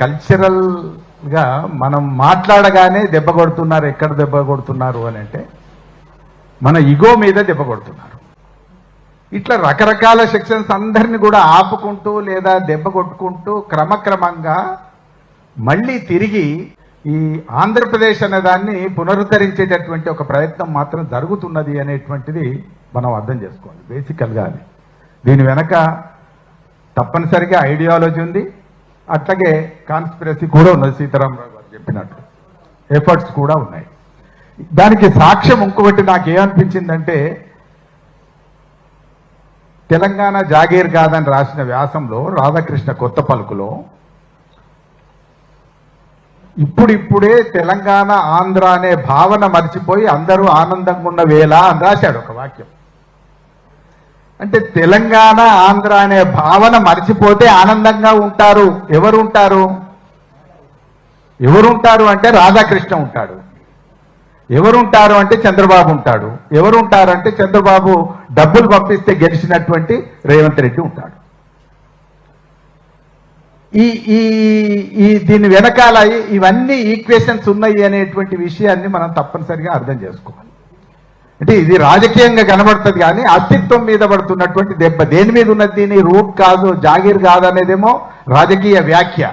కల్చరల్గా మనం మాట్లాడగానే దెబ్బ కొడుతున్నారు ఎక్కడ దెబ్బ కొడుతున్నారు అని అంటే మన ఇగో మీద దెబ్బ కొడుతున్నారు. ఇట్లా రకరకాల సెక్షన్స్ అందరిని కూడా ఆపుకుంటూ లేదా దెబ్బ కొట్టుకుంటూ క్రమక్రమంగా మళ్ళీ తిరిగి ఈ ఆంధ్రప్రదేశ్ అనే దాన్ని పునరుద్ధరించేటటువంటి ఒక ప్రయత్నం మాత్రం జరుగుతున్నది అనేటువంటిది మనం అర్థం చేసుకోవాలి బేసికల్గా దీని వెనక తప్పనిసరిగా ఐడియాలజీ ఉంది అట్లాగే కాన్స్పిరసీ కూడా ఉన్నది. సీతారామరావు గారు చెప్పినట్టు. ఎఫర్ట్స్ కూడా ఉన్నాయి. దానికి సాక్ష్యం ఇంకొకటి నాకు ఏమనిపించిందంటే తెలంగాణ జాగీర్ కాదని రాసిన వ్యాసంలో రాధాకృష్ణ కొత్త పలుకులో ఇప్పుడిప్పుడే తెలంగాణ ఆంధ్ర అనే భావన మర్చిపోయి అందరూ ఆనందంగా ఉన్న వేళ అని రాశాడు ఒక వాక్యం. అంటే తెలంగాణ ఆంధ్ర అనే భావన మర్చిపోతే ఆనందంగా ఉంటారు. ఎవరు ఉంటారు ఎవరుంటారు అంటే రాధాకృష్ణ ఉంటాడు. ఎవరుంటారు అంటే చంద్రబాబు ఉంటాడు. ఎవరుంటారు అంటే చంద్రబాబు డబ్బులు పంపిస్తే గెలిచినటువంటి రేవంత్ రెడ్డి ఉంటాడు. ఈ ఈ ఈ దీని వెనకాల ఇవన్నీ ఈక్వేషన్స్ ఉన్నాయి అనేటువంటి విషయాన్ని మనం తప్పనిసరిగా అర్థం చేసుకోవాలి. అంటే ఇది రాజకీయంగా కనబడుతుంది కానీ అస్తిత్వం మీద పడుతున్నటువంటి దెబ్బ. దేని మీద ఉన్నది దీని? రూట్ కాదు జాగీర్ కాదు అనేదేమో రాజకీయ వ్యాఖ్య.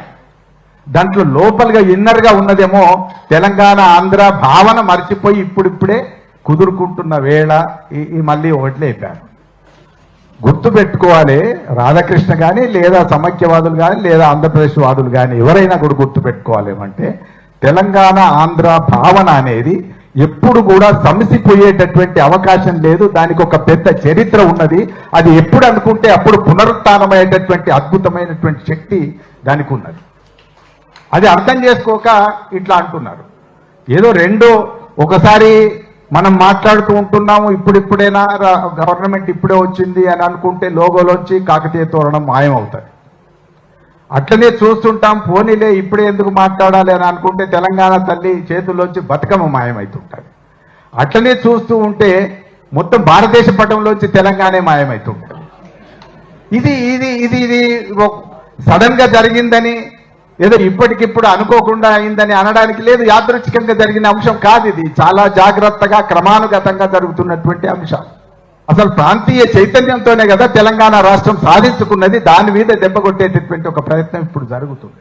దాంట్లో లోపలగా ఇన్నర్గా ఉన్నదేమో తెలంగాణ ఆంధ్ర భావన మర్చిపోయి ఇప్పుడిప్పుడే కుదురుకుంటున్న వేళ. ఈ- మళ్ళీ ఒకటి లేపారు. గుర్తు పెట్టుకోవాలి రాధాకృష్ణ కానీ లేదా సమైక్యవాదులు కానీ లేదా ఆంధ్రప్రదేశ్ వాదులు కానీ ఎవరైనా కూడా గుర్తు పెట్టుకోవాలి ఏమంటే తెలంగాణ ఆంధ్ర భావన అనేది ఎప్పుడు కూడా సమసిపోయేటటువంటి అవకాశం లేదు. దానికి ఒక పెద్ద చరిత్ర ఉన్నది. అది ఎప్పుడు అనుకుంటే అప్పుడు పునరుత్నమయ్యేటటువంటి అద్భుతమైనటువంటి శక్తి దానికి ఉన్నది. అది అర్థం చేసుకోక ఇట్లా అంటున్నారు. ఏదో రెండో ఒకసారి మనం మాట్లాడుతూ ఉంటున్నాము ఇప్పుడిప్పుడైనా గవర్నమెంట్ ఇప్పుడే వచ్చింది అని అనుకుంటే లోగోలోంచి కాకతీయ తోరణం మాయమవుతుంది అట్లనే చూస్తుంటాం పోనీలే ఇప్పుడే ఎందుకు మాట్లాడాలి అని అనుకుంటే తెలంగాణ తల్లి చేతుల్లోంచి బతుకమ్మ మాయమవుతుంటుంది అట్లనే చూస్తూ ఉంటే మొత్తం భారతదేశ పటంలోంచి తెలంగాణ మాయమవుతుంటుంది ఇది ఇది ఇది ఇది సడన్గా జరిగిందని ఏదో ఇప్పటికిప్పుడు అనుకోకుండా అయిందని అనడానికి లేదు యాదృచ్ఛికంగా జరిగిన అంశం కాదు ఇది. చాలా జాగ్రత్తగా క్రమానుగతంగా జరుగుతున్నటువంటి అంశం. అసలు ప్రాంతీయ చైతన్యంతోనే కదా తెలంగాణ రాష్ట్రం సాధించుకున్నది. దాని మీద దెబ్బ కొట్టేటటువంటి ఒక ప్రయత్నం ఇప్పుడు జరుగుతుంది.